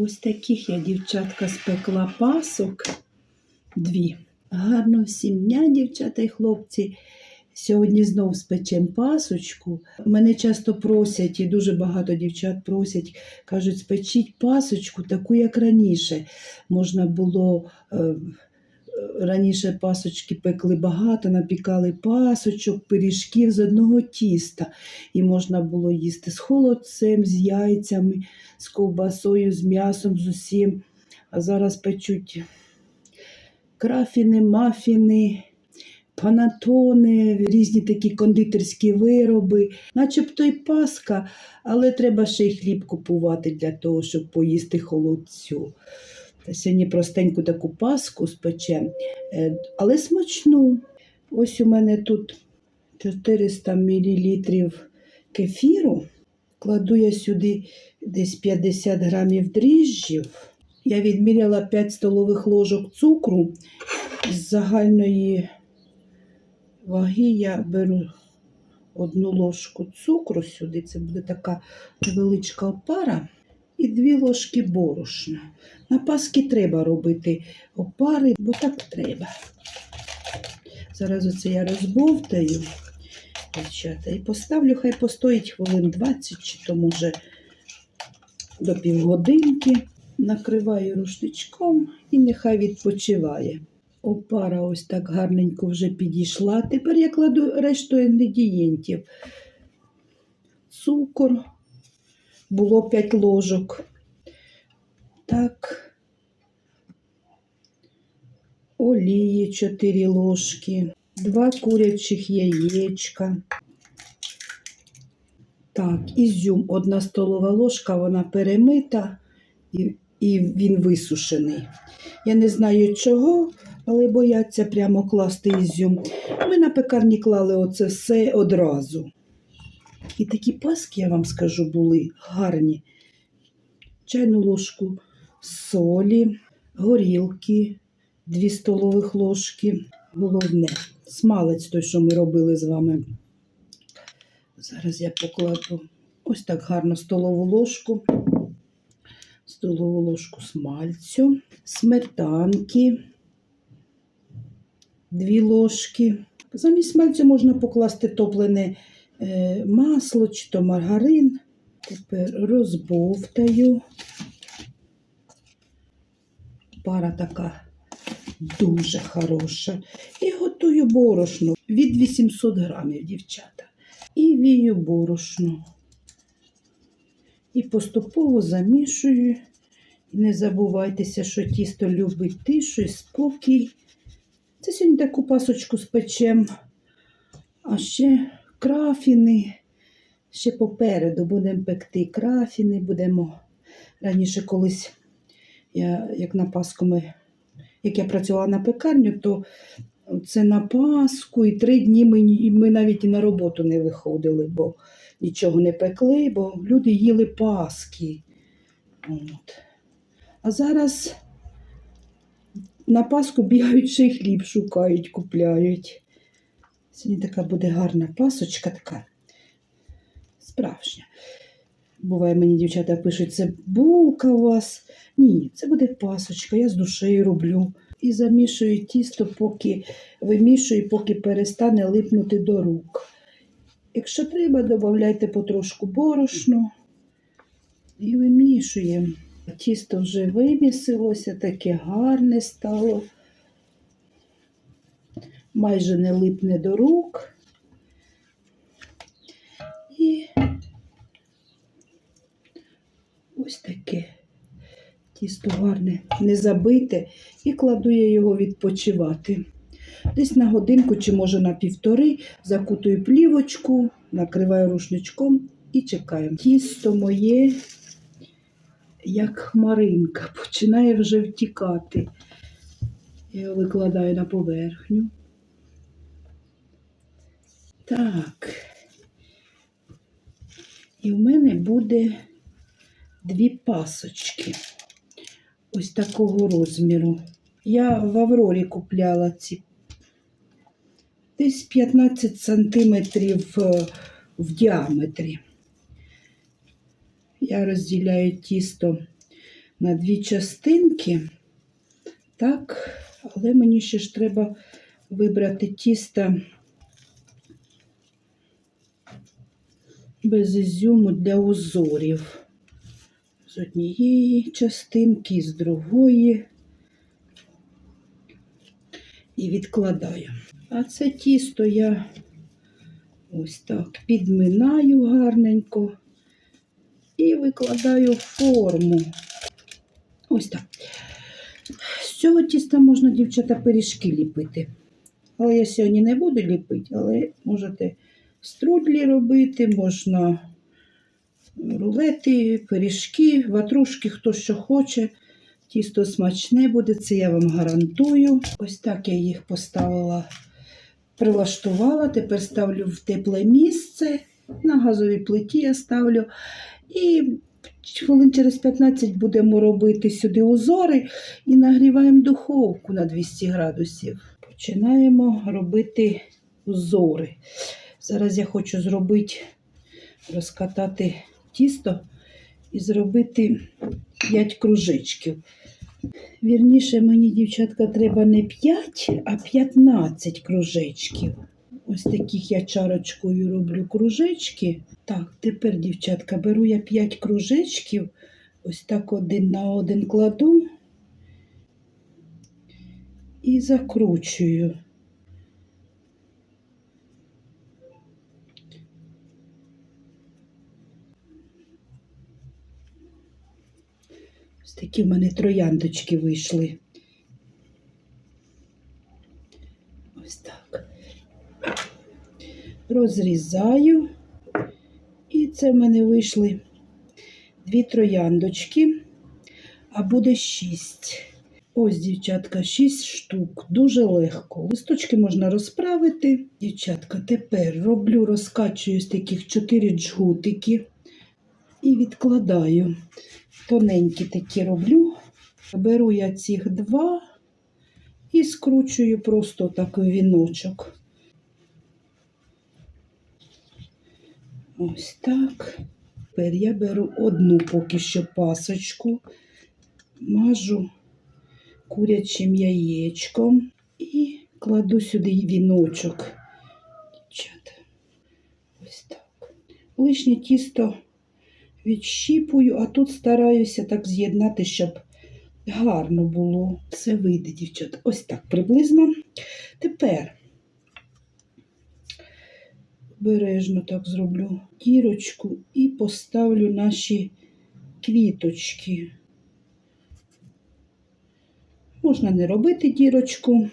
Ось таких я, дівчатка, спекла пасок. Дві. Гарно всім дня, дівчата і хлопці. Сьогодні знов спечем пасочку. Мене часто просять, і дуже багато дівчат просять, кажуть, спечіть пасочку, таку, як раніше. Можна було е, раніше пасочки пекли багато, напікали пасочок, пиріжків з одного тіста. І можна було їсти з холодцем, з яйцями, з ковбасою, з м'ясом, з усім. А зараз печуть крафіни, мафіни, панатони, різні такі кондитерські вироби, начебто й паска, але треба ще й хліб купувати для того, щоб поїсти холодцю. Сьогодні простеньку таку паску спечем, е, але смачну. Ось у мене тут 400 мл кефіру. Кладу я сюди десь 50 грамів дріжджів. Я відміряла 5 столових ложок цукру. З загальної ваги я беру одну ложку цукру сюди. Це буде така невеличка опара. І дві ложки борошна. На паски треба робити опари, бо так треба. Зараз оце я розбовтаю, дівчата, і поставлю, хай постоїть хвилин 20, чи то може до півгодинки. Накриваю рушничком і нехай відпочиває. Опара ось так гарненько вже підійшла. Тепер я кладу решту інгредієнтів. Цукор, було 5 ложок. Так, олії 4 ложки, 2 курячих яєчка. Так, ізюм, одна столова ложка, вона перемита і, і він висушений. Я не знаю чого, але бояться прямо класти ізюм. Ми на пекарні клали оце все одразу. І такі паски, я вам скажу, були гарні. Чайну ложку солі, горілки, 2 столових ложки. Головне, смалець той, що ми робили з вами. Зараз я покладу ось так гарно столову ложку, столову ложку смальцю, сметанки, 2 ложки. Замість смальцю можна покласти топлене масло чи то маргарин. Тепер розбовтаю. Пара така дуже хороша. І готую борошно від 800 грамів, дівчата. І вію борошно. І поступово замішую. Не забувайтеся, що тісто любить тишу і спокій. Це сьогодні таку пасочку спечем. А ще крафіни. Ще попереду будемо пекти крафіни, будемо раніше колись, я, як на Пасху ми, як я працювала на пекарню, то це на Пасху і три дні ми, ми навіть і на роботу не виходили, бо нічого не пекли, бо люди їли Паски. От. А зараз на Пасху бігають ще й хліб шукають, купляють. Сьогодні така буде гарна пасочка така справжня. Буває, мені дівчата пишуть, це булка у вас. Ні, це буде пасочка, я з душею роблю. І замішую тісто, поки вимішую, поки перестане липнути до рук. Якщо треба, додайте потрошку борошну і вимішуємо. Тісто вже вимісилося, таке гарне стало. Майже не липне до рук. І ось таке тісто гарне, не забите, і кладу я його відпочивати. Десь на годинку чи, може, на півтори, закутую плівочку, накриваю рушничком і чекаю. Тісто моє, як хмаринка, починає вже втікати. Я його викладаю на поверхню. Так. І в мене буде дві пасочки. Ось такого розміру. Я в Аврорі купляла ці десь 15 сантиметрів е, в діаметрі. Я розділяю тісто на дві частинки. Так, але мені ще ж треба вибрати тісто без ізюму для узорів. З однієї частинки, з другої. І відкладаю. А це тісто я ось так підминаю гарненько і викладаю форму. Ось так. З цього тіста можна, дівчата, пиріжки ліпити. Але я сьогодні не буду ліпити, але можете струдлі робити, можна рулети, пиріжки, ватрушки, хто що хоче. Тісто смачне буде, це я вам гарантую. Ось так я їх поставила, прилаштувала. Тепер ставлю в тепле місце. На газовій плиті я ставлю. І хвилин через 15 будемо робити сюди узори і нагріваємо духовку на 200 градусів. Починаємо робити узори. Зараз я хочу зробити, розкатати тісто і зробити 5 кружечків. Вірніше, мені, дівчатка, треба не 5, а 15 кружечків. Ось таких я чарочкою роблю кружечки. Так, тепер, дівчатка, беру я 5 кружечків, ось так один на один кладу і закручую. Такі в мене трояндочки вийшли. Ось так. Розрізаю. І це в мене вийшли дві трояндочки, а буде шість. Ось, дівчатка, шість штук. Дуже легко. Листочки можна розправити. Дівчатка, тепер роблю, розкачую з таких чотири джгутики і відкладаю. Тоненькі такі роблю. Беру я цих два і скручую просто так в віночок. Ось так. Тепер я беру одну поки що пасочку, мажу курячим яєчком і кладу сюди віночок. Ось так. Лишнє тісто відщіпую, а тут стараюся так з'єднати, щоб гарно було. Все вийде, дівчата. Ось так приблизно. Тепер обережно так зроблю дірочку і поставлю наші квіточки. Можна не робити дірочку.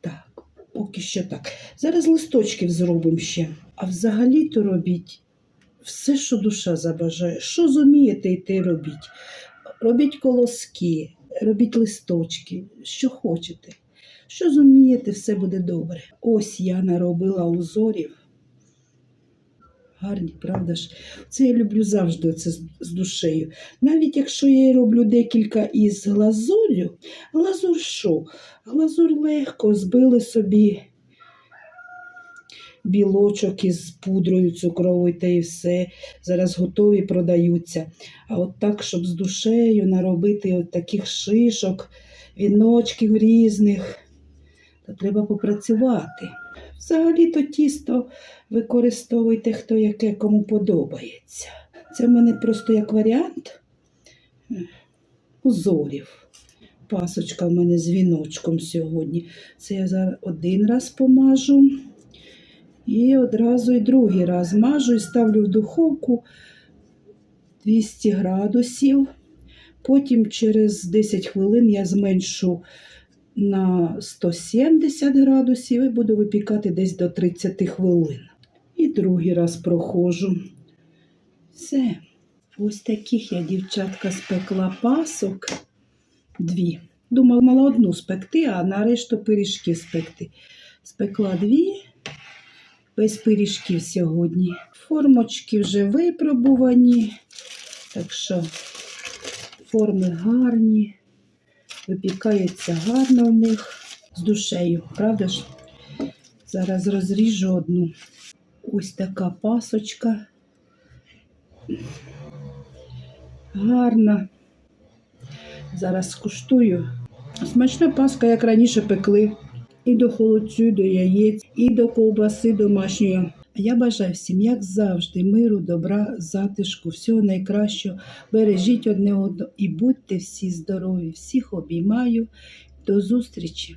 Так, поки що так. Зараз листочків зробимо ще. А взагалі-то робіть все, що душа забажає. Що зумієте, те робіть. Робіть колоски, робіть листочки, що хочете. Що зумієте, все буде добре. Ось я наробила узорів. Гарні, правда ж? Це я люблю завжди це з душею. Навіть якщо я роблю декілька із глазур'ю, глазур що? Глазур легко збили собі білочок із пудрою цукровою та і все. Зараз готові продаються. А от так, щоб з душею наробити от таких шишок, віночків різних, то треба попрацювати. Взагалі-то тісто використовуйте хто яке кому подобається. Це в мене просто як варіант узорів. Пасочка в мене з віночком сьогодні. Це я зараз один раз помажу. І одразу і другий раз мажу і ставлю в духовку 200 градусів. Потім через 10 хвилин я зменшу на 170 градусів і буду випікати десь до 30 хвилин. І другий раз проходжу. Все. Ось таких я, дівчатка, спекла пасок. Дві. Думала, мала одну спекти, а на решту пиріжки спекти. Спекла дві, без пиріжків сьогодні. Формочки вже випробувані, так що форми гарні, випікається гарно в них з душею, правда ж? Зараз розріжу одну. Ось така пасочка. Гарна. Зараз скуштую. Смачна паска, як раніше пекли. І до холодцю, до яєць, і до ковбаси домашньої. Я бажаю всім, як завжди, миру, добра, затишку, всього найкращого. Бережіть одне одного і будьте всі здорові. Всіх обіймаю. До зустрічі!